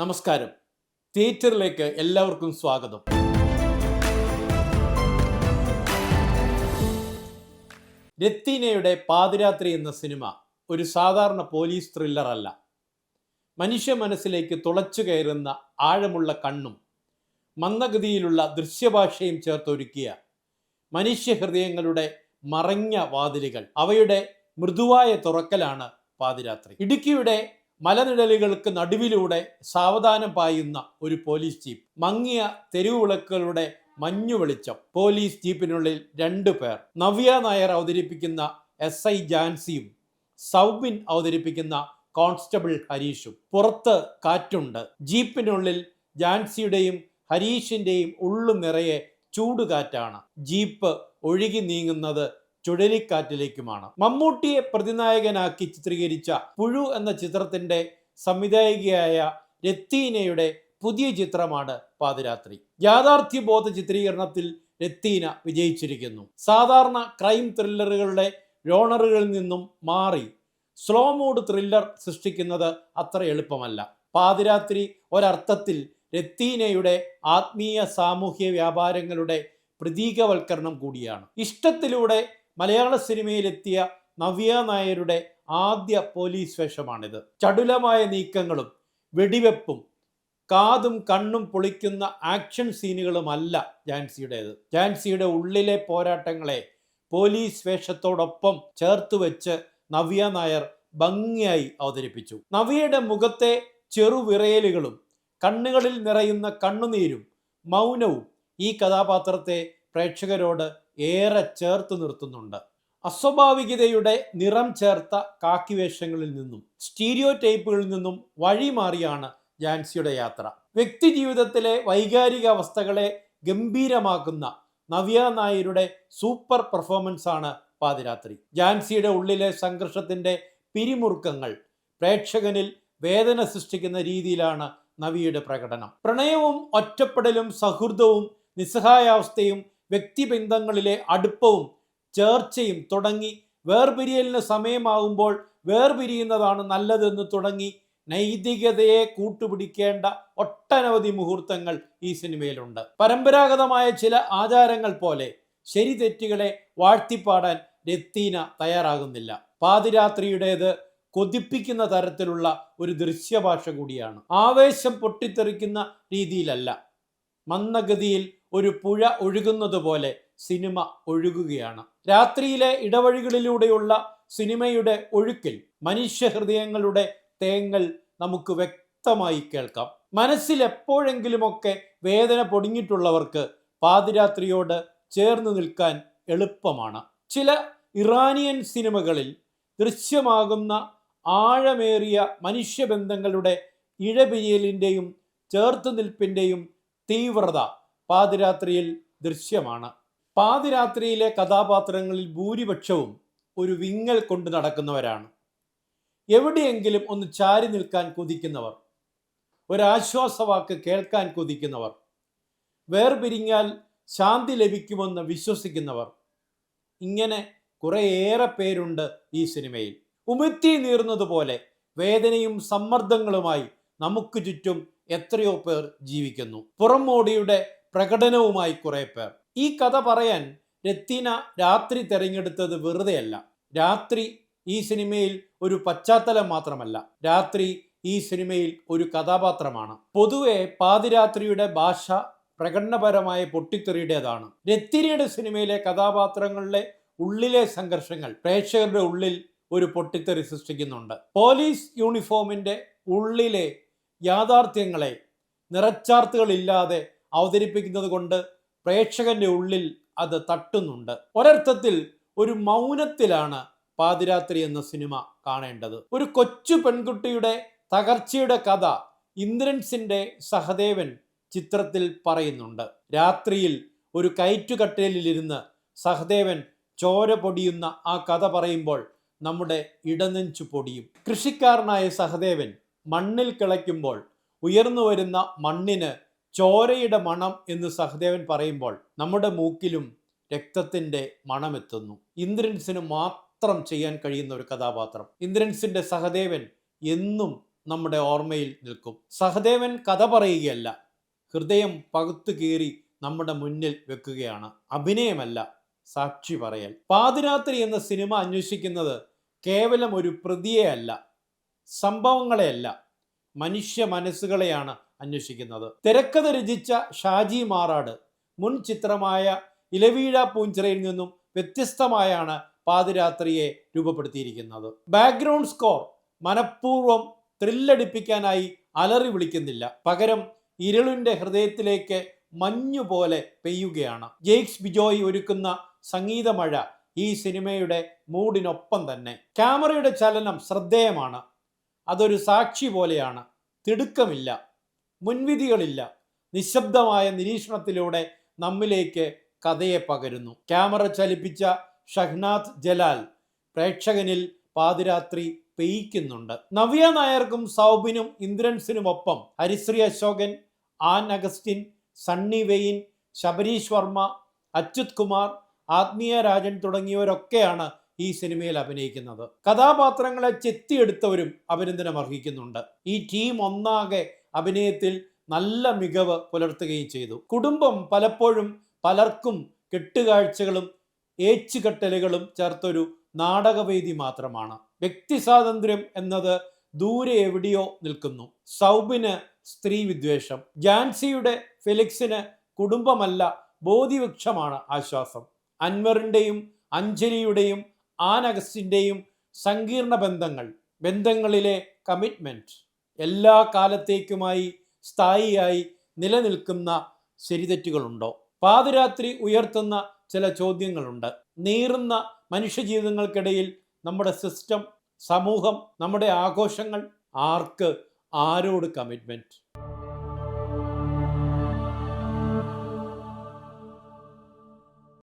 നമസ്കാരം. തിയേറ്ററിലേക്ക് എല്ലാവർക്കും സ്വാഗതം. രത്തീനയുടെ പാതിരാത്രി എന്ന സിനിമ ഒരു സാധാരണ പോലീസ് ത്രില്ലർ അല്ല. മനുഷ്യ മനസ്സിലേക്ക് തുളച്ചു കയറുന്ന ആഴമുള്ള കണ്ണും മന്ദഗതിയിലുള്ള ദൃശ്യഭാഷയും ചേർത്തൊരുക്കിയ മനുഷ്യ ഹൃദയങ്ങളുടെ മറഞ്ഞ വാതിലുകൾ അവയുടെ മൃദുവായ തുറക്കലാണ് പാതിരാത്രി. ഇടുക്കിയുടെ മലനിഴലുകൾക്ക് നടുവിലൂടെ സാവധാനം പായുന്ന ഒരു പോലീസ് ജീപ്പ്. മങ്ങിയ തെരുവുവിളക്കുകളുടെ മഞ്ഞു വെളിച്ചം. പോലീസ് ജീപ്പിനുള്ളിൽ രണ്ടു പേർ. നവ്യ നായർ അവതരിപ്പിക്കുന്ന എസ് ഐ ജാൻസിയും സൗബിൻ അവതരിപ്പിക്കുന്ന കോൺസ്റ്റബിൾ ഹരീഷും. പുറത്ത് കാറ്റുണ്ട്. ജീപ്പിനുള്ളിൽ ജാൻസിയുടെയും ഹരീഷിന്റെയും ഉള്ളു നിറയെ ചൂടുകാറ്റാണ്. ജീപ്പ് ഒഴുകി നീങ്ങുന്നത് ചുഴലിക്കാറ്റിലേക്കുമാണ്. മമ്മൂട്ടിയെ പ്രതിനായകനാക്കി ചിത്രീകരിച്ച പുഴു എന്ന ചിത്രത്തിന്റെ സംവിധായികയായ രത്തീനയുടെ പുതിയ ചിത്രമാണ് പാതിരാത്രി. യാഥാർത്ഥ്യ ബോധ ചിത്രീകരണത്തിൽ രത്തീന വിജയിച്ചിരിക്കുന്നു. സാധാരണ ക്രൈം ത്രില്ലറുകളുടെ ജോണറുകളിൽ നിന്നും മാറി സ്ലോ മൂഡ് ത്രില്ലർ സൃഷ്ടിക്കുന്നത് അത്ര എളുപ്പമല്ല. പാതിരാത്രി ഒരർത്ഥത്തിൽ രത്തീനയുടെ ആത്മീയ സാമൂഹ്യ വ്യാപാരങ്ങളുടെ പ്രതീകവൽക്കരണം കൂടിയാണ്. ഇഷ്ടത്തിലൂടെ മലയാള സിനിമയിലെത്തിയ നവ്യ നായരുടെ ആദ്യ പോലീസ് വേഷമാണിത്. ചടുലമായ നീക്കങ്ങളും വെടിവെപ്പും കാതും കണ്ണും പൊളിക്കുന്ന ആക്ഷൻ സീനുകളുമല്ല ജാൻസിയുടേത്. ജാൻസിയുടെ ഉള്ളിലെ പോരാട്ടങ്ങളെ പോലീസ് വേഷത്തോടൊപ്പം ചേർത്ത് വെച്ച് നവ്യ നായർ ഭംഗിയായി അവതരിപ്പിച്ചു. നവ്യയുടെ മുഖത്തെ ചെറുവിറയലുകളും കണ്ണുകളിൽ നിറയുന്ന കണ്ണുനീരും മൗനവും ഈ കഥാപാത്രത്തെ പ്രേക്ഷകരോട് ഏറെ ചേർത്ത് നിർത്തുന്നുണ്ട്. അസ്വാഭാവികതയുടെ നിറം ചേർത്ത കാക്കിവേഷങ്ങളിൽ നിന്നും സ്റ്റീരിയോ ടൈപ്പുകളിൽ നിന്നും വഴിമാറിയാണ് ജാൻസിയുടെ യാത്ര. വ്യക്തി ജീവിതത്തിലെ വൈകാരിക അവസ്ഥകളെ ഗംഭീരമാക്കുന്ന നവ്യ നായരുടെ സൂപ്പർ പെർഫോമൻസ് ആണ് പാതിരാത്രി. ജാൻസിയുടെ ഉള്ളിലെ സംഘർഷത്തിന്റെ പിരിമുറുക്കങ്ങൾ പ്രേക്ഷകനിൽ വേദന സൃഷ്ടിക്കുന്ന രീതിയിലാണ് നവിയുടെ പ്രകടനം. പ്രണയവും ഒറ്റപ്പെടലും സൗഹൃദവും നിസ്സഹായാവസ്ഥയും വ്യക്തിബന്ധങ്ങളിലെ അടുപ്പവും ചേർച്ചയും തുടങ്ങി വേർപിരിയലിന് സമയമാകുമ്പോൾ വേർപിരിയുന്നതാണ് നല്ലതെന്ന് തുടങ്ങി നൈതികതയെ കൂട്ടുപിടിക്കേണ്ട ഒട്ടനവധി മുഹൂർത്തങ്ങൾ ഈ സിനിമയിലുണ്ട്. പരമ്പരാഗതമായ ചില ആചാരങ്ങൾ പോലെ ശരി തെറ്റുകളെ വാഴ്ത്തിപ്പാടാൻ രത്തീന തയ്യാറാകുന്നില്ല. പാതിരാത്രിയുടേത് കൊതിപ്പിക്കുന്ന തരത്തിലുള്ള ഒരു ദൃശ്യഭാഷ കൂടിയാണ്. ആവേശം പൊട്ടിത്തെറിക്കുന്ന രീതിയിലല്ല. മന്ദഗതിയിൽ ഒരു പുഴ ഒഴുകുന്നത് പോലെ സിനിമ ഒഴുകുകയാണ്. രാത്രിയിലെ ഇടവഴികളിലൂടെയുള്ള സിനിമയുടെ ഒഴുക്കിൽ മനുഷ്യഹൃദയങ്ങളുടെ തേങ്ങൽ നമുക്ക് വ്യക്തമായി കേൾക്കാം. മനസ്സിൽ എപ്പോഴെങ്കിലുമൊക്കെ വേദന പൊടിഞ്ഞിട്ടുള്ളവർക്ക് പാതിരാത്രിയോട് ചേർന്ന് നിൽക്കാൻ എളുപ്പമാണ്. ചില ഇറാനിയൻ സിനിമകളിൽ ദൃശ്യമാകുന്ന ആഴമേറിയ മനുഷ്യബന്ധങ്ങളുടെ ഇഴപിരിയലിന്റെയും ചേർത്തുനിൽപ്പിന്റെയും തീവ്രത പാതിരാത്രിയിൽ ദൃശ്യമാണ്. പാതിരാത്രിയിലെ കഥാപാത്രങ്ങളിൽ ഭൂരിപക്ഷവും ഒരു വിങ്ങൽ കൊണ്ട് നടക്കുന്നവരാണ്. എവിടെയെങ്കിലും ഒന്ന് ചാരി നിൽക്കാൻ കൊതിക്കുന്നവർ ഒരാശ്വാസവാക്ക് കേൾക്കാൻ കൊതിക്കുന്നവർ വേർപിരിഞ്ഞാൽ ശാന്തി ലഭിക്കുമെന്ന് വിശ്വസിക്കുന്നവർ. ഇങ്ങനെ കുറേയേറെ പേരുണ്ട് ഈ സിനിമയിൽ. ഉമിത്തി നീർന്നതുപോലെ വേദനയും സമ്മർദ്ദങ്ങളുമായി നമുക്ക് ചുറ്റും എത്രയോ പേർ ജീവിക്കുന്നു. പുറംമോടിയുടെ പ്രകടനവുമായി കുറെ പേർ. ഈ കഥ പറയാൻ രത്തിന രാത്രി തെരഞ്ഞെടുത്തത് വെറുതെയല്ല. രാത്രി ഈ സിനിമയിൽ ഒരു പശ്ചാത്തലം മാത്രമല്ല. രാത്രി ഈ സിനിമയിൽ ഒരു കഥാപാത്രമാണ്. പൊതുവെ പാതിരാത്രിയുടെ ഭാഷ പ്രകടനപരമായ പൊട്ടിത്തെറിയുടേതാണ്. രത്തിരിയുടെ സിനിമയിലെ കഥാപാത്രങ്ങളുടെ ഉള്ളിലെ സംഘർഷങ്ങൾ പ്രേക്ഷകരുടെ ഉള്ളിൽ ഒരു പൊട്ടിത്തെറി സൃഷ്ടിക്കുന്നുണ്ട്. പോലീസ് യൂണിഫോമിന്റെ ഉള്ളിലെ യാഥാർത്ഥ്യങ്ങളെ നിറച്ചാർത്തുകളില്ലാതെ അവതരിപ്പിക്കുന്നത് കൊണ്ട് പ്രേക്ഷകന്റെ ഉള്ളിൽ അത് തട്ടുന്നുണ്ട്. ഒരർത്ഥത്തിൽ ഒരു മൗനത്തിലാണ് പാതിരാത്രി എന്ന സിനിമ കാണേണ്ടത്. ഒരു കൊച്ചു പെൺകുട്ടിയുടെ തകർച്ചയുടെ കഥ ഇന്ദ്രൻസിന്റെ സഹദേവൻ ചിത്രത്തിൽ പറയുന്നുണ്ട്. രാത്രിയിൽ ഒരു കയറ്റുകട്ടലിലിരുന്ന് സഹദേവൻ ചോര പൊടിയുന്ന ആ കഥ പറയുമ്പോൾ നമ്മുടെ ഇടനെഞ്ചു പൊടിയും. കൃഷിക്കാരനായ സഹദേവൻ മണ്ണിൽ കിളയ്ക്കുമ്പോൾ ഉയർന്നു വരുന്ന മണ്ണിന് ചോരയുടെ മണം എന്ന് സഹദേവൻ പറയുമ്പോൾ നമ്മുടെ മൂക്കിലും രക്തത്തിന്റെ മണമെത്തുന്നു. ഇന്ദ്രൻസിന് മാത്രം ചെയ്യാൻ കഴിയുന്ന ഒരു കഥാപാത്രം. ഇന്ദ്രൻസിന്റെ സഹദേവൻ എന്നും നമ്മുടെ ഓർമ്മയിൽ നിൽക്കും. സഹദേവൻ കഥ പറയുകയല്ല ഹൃദയം പകുത്തു കീറി നമ്മുടെ മുന്നിൽ വെക്കുകയാണ്. അഭിനയമല്ല സാക്ഷി പറയൽ. പാതിരാത്രി എന്ന സിനിമ അന്വേഷിക്കുന്നത് കേവലം ഒരു പ്രതിയെ അല്ല സംഭവങ്ങളെയല്ല മനുഷ്യ മനസ്സുകളെയാണ് അന്വേഷിക്കുന്നത്. തിരക്കഥ രചിച്ച ഷാജി മാറാട് മുൻ ചിത്രമായ ഇലവീഴ പൂഞ്ചിറയിൽ നിന്നും വ്യത്യസ്തമായാണ് പാതിരാത്രിയെ രൂപപ്പെടുത്തിയിരിക്കുന്നത്. ബാക്ക്ഗ്രൗണ്ട് സ്കോർ മനഃപൂർവം ത്രില്ലടിപ്പിക്കാനായി അലറി വിളിക്കുന്നില്ല. പകരം ഇരുളിന്റെ ഹൃദയത്തിലേക്ക് മഞ്ഞുപോലെ പെയ്യുകയാണ്. ജെയ്ക്സ് ബിജോയ് ഒരുക്കുന്ന സംഗീതമഴ ഈ സിനിമയുടെ മൂഡിനൊപ്പം തന്നെ. ക്യാമറയുടെ ചലനം ശ്രദ്ധേയമാണ്. അതൊരു സാക്ഷി പോലെയാണ്. തിടുക്കമില്ല. മുൻവിധികളില്ല. നിശബ്ദമായ നിരീക്ഷണത്തിലൂടെ നമ്മിലേക്ക് കഥയെ പകരുന്നു. ക്യാമറ ചലിപ്പിച്ച ഷഹ്നാദ് ജലാൽ പ്രേക്ഷകനിൽ പാതിരാത്രി പെയ്ക്കുന്നുണ്ട് നവ്യ നായർക്കും സൗബിനും ഇന്ദ്രൻസിനുമൊപ്പം ഹരിശ്രീ അശോകൻ ആൻ അഗസ്റ്റിൻ സണ്ണി വെയിൻ ശബരീഷ് വർമ്മ അച്യുത് കുമാർ ആത്മീയ രാജൻ തുടങ്ങിയവരൊക്കെയാണ് ഈ സിനിമയിൽ അഭിനയിക്കുന്നത്. കഥാപാത്രങ്ങളെ ചെത്തിയെടുത്തവരും അഭിനന്ദനം അർഹിക്കുന്നുണ്ട് ഈ ടീം ഒന്നാകെ അഭിനയത്തിൽ നല്ല മികവ് പുലർത്തുകയും ചെയ്തു. കുടുംബം പലപ്പോഴും പലർക്കും കെട്ടുകാഴ്ചകളും ഏച്ചുകെട്ടലുകളും ചേർത്തൊരു നാടകവേദി മാത്രമാണ്. വ്യക്തി സ്വാതന്ത്ര്യം എന്നത് ദൂരെ എവിടെയോ നിൽക്കുന്നു. സൗബിന് സ്ത്രീ വിദ്വേഷം. ജാൻസിയുടെ ഫെലിക്സിന് കുടുംബമല്ല ബോധിവൃക്ഷമാണ് ആശ്വാസം. അൻവറിന്റെയും അഞ്ജലിയുടെയും ആനഗസ്റ്റിന്റെയും സങ്കീർണ ബന്ധങ്ങൾ ബന്ധങ്ങളിലെ കമ്മിറ്റ്മെന്റ് എല്ലാ കാലത്തേക്കുമായി സ്ഥായിയായി നിലനിൽക്കുന്ന ശരിതെറ്റുകളുണ്ടോ? പാതിരാത്രി ഉയർത്തുന്ന ചില ചോദ്യങ്ങളുണ്ട്. നീറുന്ന മനുഷ്യജീവിതങ്ങൾക്കിടയിൽ നമ്മുടെ സിസ്റ്റം സമൂഹം നമ്മുടെ ആഘോഷങ്ങൾ ആർക്ക് ആരോട് കമ്മിറ്റ്മെന്റ്